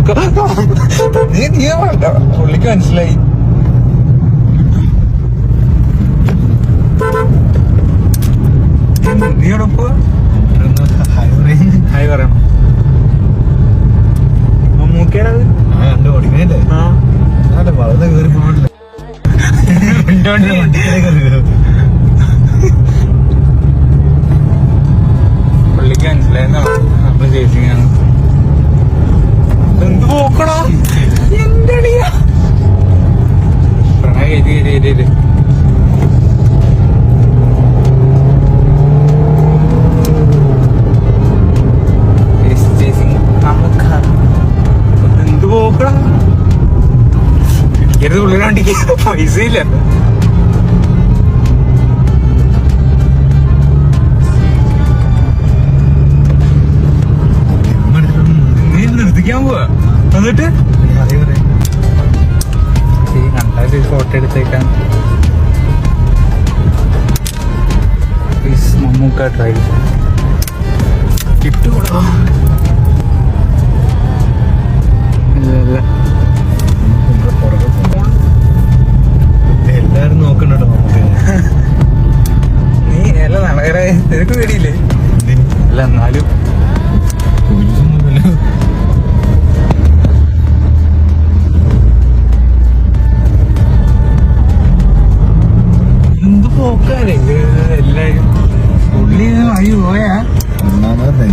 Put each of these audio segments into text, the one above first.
നോക്ക. നീ നീ വേണ്ട. പുള്ളിക്ക് മനസ്സിലായി. നീ എവിടെ പോവാ? ഹായ് പറയണം. മമ്മൂക്കേടത് കണ്ടു ഓടിക്കണല്ലേ ആ. അല്ല വളരെ കയറി പോകണില്ല ഉള്ളിൽ വണ്ടിക്ക് പൈസ ഇല്ല നിർത്തിക്കാൻ പോവാ. എന്നിട്ട്? കണ്ടാൽ ഫോട്ടോ എടുത്തേക്കാൻ പ്ലീസ് മമ്മൂക്ക ഡ്രൈവ് കിട്ടൂടാ നിനക്ക് പേടിയില്ലേ? അല്ല എന്നാലും. എന്ത് എല്ലാരും. പുള്ളി വഴി പോയാ? ഒന്നാമത്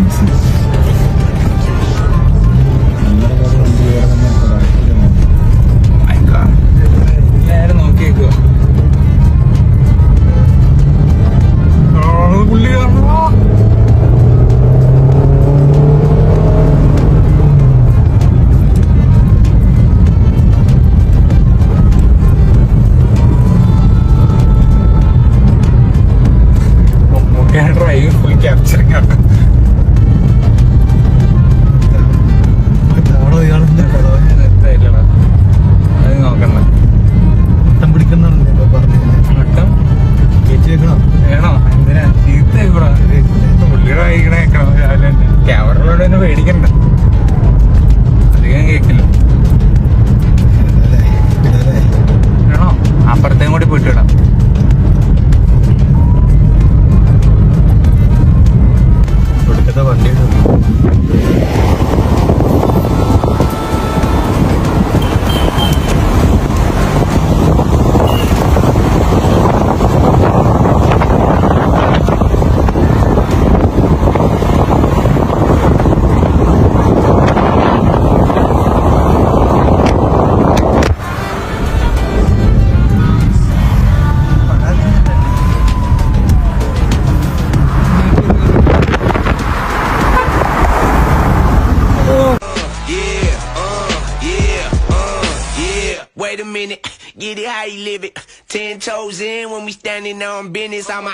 Wait a minute, get it how you live it. Ten toes in when we standing on business. I'm a